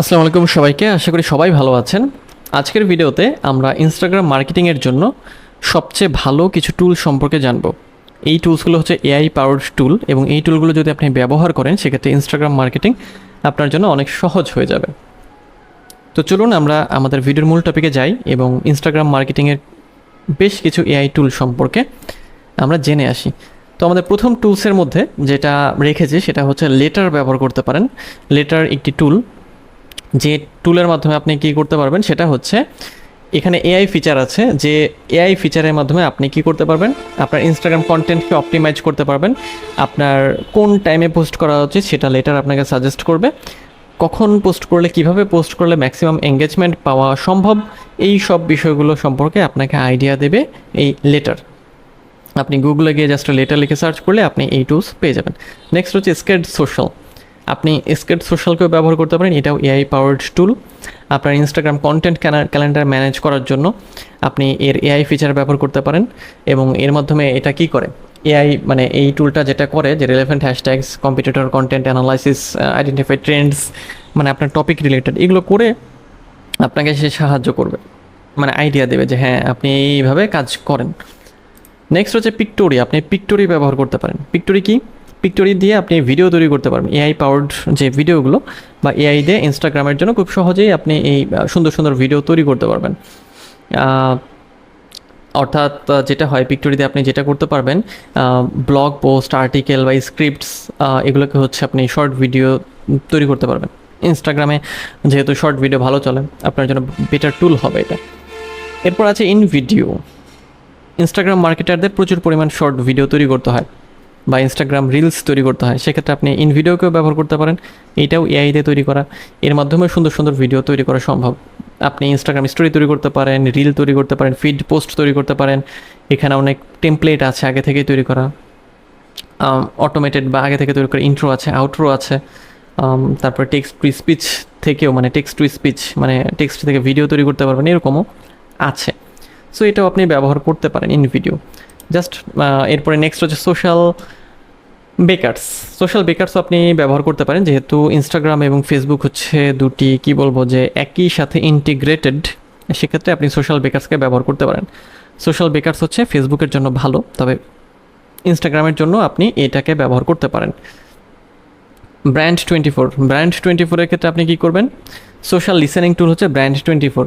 আসসালামু আলাইকুম সবাইকে, আশা করি সবাই ভালো আছেন। আজকের ভিডিওতে আমরা ইনস্টাগ্রাম মার্কেটিংয়ের জন্য সবচেয়ে ভালো কিছু টুল সম্পর্কে জানব। এই টুলসগুলো হচ্ছে এআই পাওয়ার্ড টুল এবং এই টুলগুলো যদি আপনি ব্যবহার করেন, সেক্ষেত্রে ইনস্টাগ্রাম মার্কেটিং আপনার জন্য অনেক সহজ হয়ে যাবে। তো চলুন আমরা আমাদের ভিডিওর মূল টপিকে যাই এবং ইনস্টাগ্রাম মার্কেটিংয়ের বেশ কিছু এআই টুল সম্পর্কে আমরা জেনে আসি। তো আমাদের প্রথম টুলসের মধ্যে যেটা রেখেছি, সেটা হচ্ছে লেটার ব্যবহার করতে পারেন। লেটার একটি টুল যে টুলের মাধ্যমে আপনি কি করতে পারবেন, সেটা হচ্ছে এখানে এআই ফিচার আছে, যে এআই ফিচারের মাধ্যমে আপনি কি করতে পারবেন, আপনার ইনস্টাগ্রাম কন্টেন্টকে অপটিমাইজ করতে পারবেন, আপনার কোন টাইমে পোস্ট করা উচিত সেটা লেটার আপনাকে সাজেস্ট করবে, কখন পোস্ট করলে, কীভাবে পোস্ট করলে ম্যাক্সিমাম এঙ্গেজমেন্ট পাওয়া সম্ভব, এই সব বিষয়গুলো সম্পর্কে আপনাকে আইডিয়া দেবে এই লেটার আপনি গুগলে গিয়ে জাস্ট লেটার লিখে সার্চ করলে আপনি এই টুলস পেয়ে যাবেন। নেক্সট হচ্ছে স্কেড সোশ্যাল আপনি স্কেড সোশ্যালকেও ব্যবহার করতে পারেন। এটাও এআই পাওয়ার্ড টুল আপনার ইনস্টাগ্রাম কন্টেন্ট ক্যালেন্ডার ম্যানেজ করার জন্য আপনি এর এআই ফিচার ব্যবহার করতে পারেন এবং এর মাধ্যমে এটা কি করে? এআই মানে এই টুলটা যেটা করে যে relevant hashtags competitor content analysis identify trends মানে আপনার টপিক রিলেটেড এগুলো করে আপনাকে সে সাহায্য করবে। মানে আইডিয়া দেবে যে হ্যাঁ আপনি এইভাবে কাজ করেন। নেক্সট হচ্ছে পিক্টোরি আপনি পিক্টোরি ব্যবহার করতে পারেন। পিক্টোরি কি? পিক্টোরি দিয়ে আপনি ভিডিও তৈরি করতে পারবেন। এআই পাওয়ার্ড যে ভিডিওগুলো বা এআই দিয়ে ইনস্টাগ্রামের জন্য খুব সহজেই আপনি এই সুন্দর সুন্দর ভিডিও তৈরি করতে পারবেন। অর্থাৎ যেটা হয় পিক্টোরিতে আপনি যেটা করতে পারবেন ব্লগ পোস্ট আর্টিকেল বা স্ক্রিপ্টস এগুলোকে হচ্ছে আপনি শর্ট ভিডিও তৈরি করতে পারবেন। ইনস্টাগ্রামে যেহেতু শর্ট ভিডিও ভালো চলে, আপনার জন্য বেটার টুল হবে এটা। এরপর আছে ইন ভিডিও ইনস্টাগ্রাম মার্কেটারদের প্রচুর পরিমাণ শর্ট ভিডিও তৈরি করতে হয়। বা ইনস্টাগ্রাম রিলস তৈরি করতে হয়, সেক্ষেত্রে আপনি ইন ভিডিওকেও ব্যবহার করতে পারেন। এটাও এআই দিয়ে তৈরি করা। এর মাধ্যমে সুন্দর সুন্দর ভিডিও তৈরি করা সম্ভব। আপনি ইনস্টাগ্রাম স্টোরি তৈরি করতে পারেন রিল তৈরি করতে পারেন ফিড পোস্ট তৈরি করতে পারেন। এখানে অনেক টেমপ্লেট আছে আগে থেকেই তৈরি করা। অটোমেটেড বা আগে থেকে তৈরি করা ইন্ট্রো আছে আউট্রো আছে। তারপর টেক্সট টু স্পিচ থেকেও মানে টেক্সট টু স্পিচ মানে টেক্সট থেকে ভিডিও তৈরি করতে পারবেন, এরকমও আছে। সো এটাও আপনি ব্যবহার করতে পারেন ইন ভিডিও জাস্ট এরপরে নেক্সট হচ্ছে সোশ্যাল বেকার্স সোশ্যাল বেকার্সও আপনি ব্যবহার করতে পারেন, যেহেতু ইনস্টাগ্রাম এবং ফেসবুক হচ্ছে দুটি, কি বলব, যে একই সাথে ইন্টিগ্রেটেড সেক্ষেত্রে আপনি সোশ্যাল বেকার্সকে ব্যবহার করতে পারেন। সোশ্যাল বেকার্স হচ্ছে ফেসবুকের জন্য ভালো, তবে ইনস্টাগ্রামের জন্য আপনি এটাকে ব্যবহার করতে পারেন। Brand twenty four brand twenty ফোরের ক্ষেত্রে আপনি কী করবেন? সোশ্যাল লিসেনিং টুল হচ্ছে ব্র্যান্ড টোয়েন্টি ফোর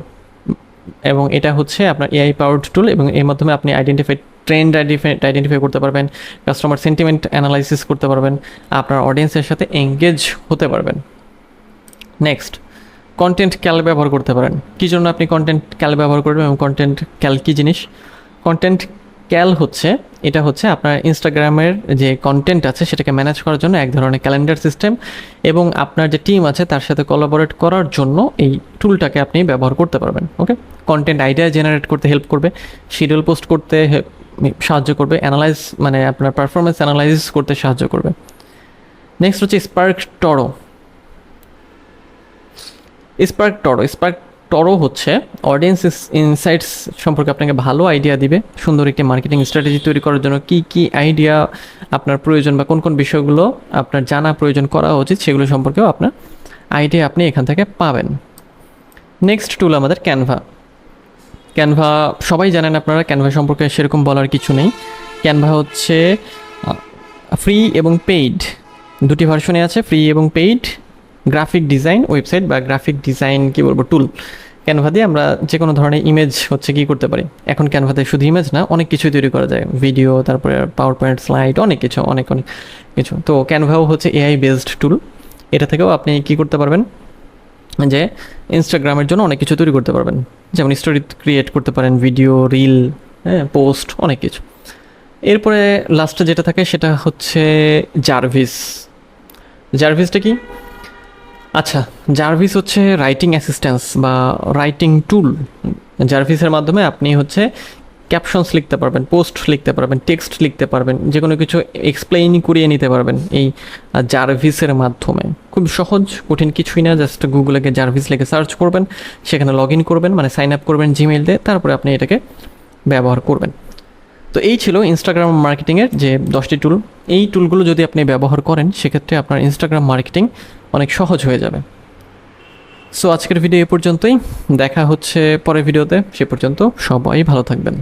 এবং এটা হচ্ছে আপনার এআই পাওয়ার্ড টুল এবং এর মাধ্যমে আপনি আইডেন্টিফাই ট্রেন্ড আইডেন্টিফাই করতে পারবেন কাস্টমার সেন্টিমেন্ট অ্যানালাইসিস করতে পারবেন, আপনার অডিয়েন্সের সাথে এঙ্গেজ হতে পারবেন। নেক্সট কন্টেন্ট ক্যাল ব্যবহার করতে পারেন। কী জন্য আপনি কন্টেন্ট ক্যাল ব্যবহার করবেন এবং কন্টেন্ট ক্যাল কী জিনিস? কন্টেন্ট ক্যাল হচ্ছে, এটা হচ্ছে আপনার ইনস্টাগ্রামের যে কন্টেন্ট আছে, সেটাকে ম্যানেজ করার জন্য এক ধরনের ক্যালেন্ডার সিস্টেম এবং আপনার যে টিম আছে, তার সাথে কোলাবোরেট করার জন্য এই টুলটাকে আপনি ব্যবহার করতে পারবেন ওকে কন্টেন্ট আইডিয়া জেনারেট করতে হেল্প করবে শিডিউল পোস্ট করতে সাহায্য করবে অ্যানালাইজ মানে আপনার পারফরমেন্স অ্যানালাইসিস করতে সাহায্য করবে। নেক্সট হচ্ছে SparkToro SparkToro SparkToro হচ্ছে অডিয়েন্স ইনসাইটস সম্পর্কে আপনাকে ভালো আইডিয়া দিবে, সুন্দর একটি মার্কেটিং স্ট্র্যাটেজি তৈরি করার জন্য কি কি আইডিয়া আপনার প্রয়োজন বা কোন কোন বিষয়গুলো আপনার জানা প্রয়োজন করা উচিত সেগুলো সম্পর্কেও আপনার আইডিয়া আপনি এখান থেকে পাবেন। নেক্সট টুল আমাদের ক্যানভা ক্যানভা সবাই জানেন আপনারা ক্যানভা সম্পর্কে সেরকম বলার কিছু নেই। ক্যানভা হচ্ছে ফ্রি এবং পেইড দুটি ভার্সনে আছে ফ্রি এবং পেইড গ্রাফিক ডিজাইন ওয়েবসাইট বা গ্রাফিক ডিজাইন কি বলব টুল ক্যানভা দিয়ে আমরা যে কোনো ধরনের ইমেজ হচ্ছে কি করতে পারি। এখন ক্যানভাতে শুধু ইমেজ না, অনেক কিছুই তৈরি করা যায়। ভিডিও তারপরে পাওয়ার পয়েন্ট স্লাইড অনেক কিছু, অনেক অনেক কিছু। তো ক্যানভাও হচ্ছে এআই বেসড টুল এটা থেকেও আপনি কি করতে পারবেন? যে ইনস্টাগ্রামের জন্য অনেক কিছু তৈরি করতে পারবেন। যেমন স্টোরি ক্রিয়েট করতে পারেন ভিডিও রিল হ্যাঁ পোস্ট অনেক কিছু। এরপরে লাস্টে যেটা থাকে সেটা হচ্ছে জার্ভিস জার্ভিসটা কি? আচ্ছা জার্ভিস হচ্ছে রাইটিং অ্যাসিস্ট্যান্স বা রাইটিং টুল জার্ভিসের মাধ্যমে আপনি হচ্ছে ক্যাপশনস লিখতে পারবেন পোস্ট লিখতে পারবেন টেক্সট লিখতে পারবেন যে কোনো কিছু এক্সপ্লেইন করিয়ে নিতে পারবেন এই জার্ভিসের মাধ্যমে। খুব সহজ, কঠিন কিছুই না জাস্ট গুগলে জার্ভিস লিখে সার্চ করবেন, সেখানে লগ ইন করবেন মানে সাইন আপ করবেন জিমেইল দিয়ে তারপরে আপনি এটাকে ব্যবহার করবেন। তো এই ছিল ইনস্টাগ্রাম মার্কেটিংয়ের যে দশটি টুল এই টুলগুলো যদি আপনি ব্যবহার করেন, সেক্ষেত্রে আপনার ইনস্টাগ্রাম মার্কেটিং অনেক সহজ হয়ে যাবে। সো আজকের ভিডিও এ পর্যন্তই। দেখা হচ্ছে পরের ভিডিওতে সে পর্যন্ত সবাই ভালো থাকবেন।